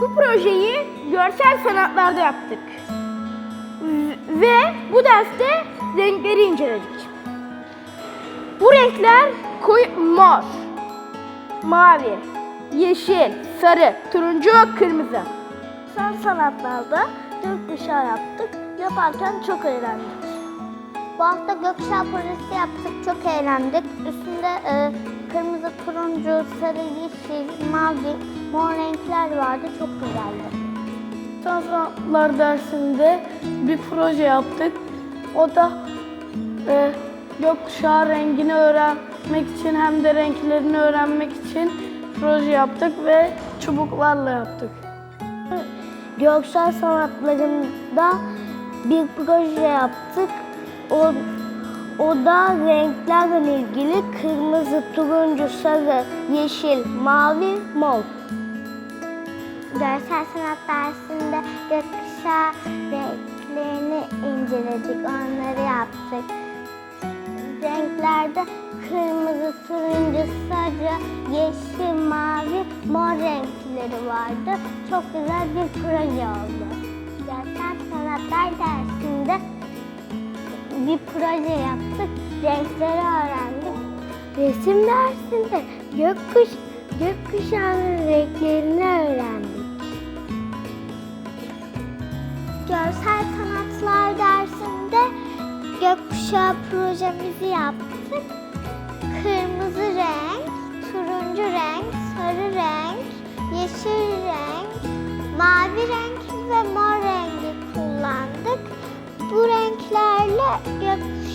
Bu projeyi görsel sanatlarda yaptık. Ve bu derste renkleri inceledik. Bu renkler koyu mor, mavi, yeşil, sarı, turuncu, kırmızı. Sen sanatlarda gökkuşağı yaptık. Yaparken çok eğlendik. Bu hafta gökkuşağı projesi yaptık. Çok eğlendik. Üstünde e, kırmızı, turuncu, sarı, yeşil, mavi, mor renkler vardı. Çok güzeldi. Sanat sanatlar dersinde bir proje yaptık. O da e, gökkuşağı rengini öğrenmek için hem de renklerini öğrenmek için proje yaptık ve çubuklarla yaptık. Göksel sanatlarında bir proje yaptık. O, o da renklerle ilgili kırmızı, turuncu, sarı, yeşil, mavi, mor. Görsel sanat dersinde gökkuşağı renklerini inceledik, onları yaptık. Renklerde kırmızı, turuncu, sarı, yeşil, mavi, mor renkleri vardı. Çok güzel bir proje oldu. Bir proje yaptık, renkleri öğrendik. Resim dersinde gökkuş, gökkuşağının renklerini öğrendik. Görsel sanatlar dersinde gökkuşağı projemizi yaptık. Kırmızı renk, turuncu renk, sarı renk, yeşil renk, mavi renk ve mor get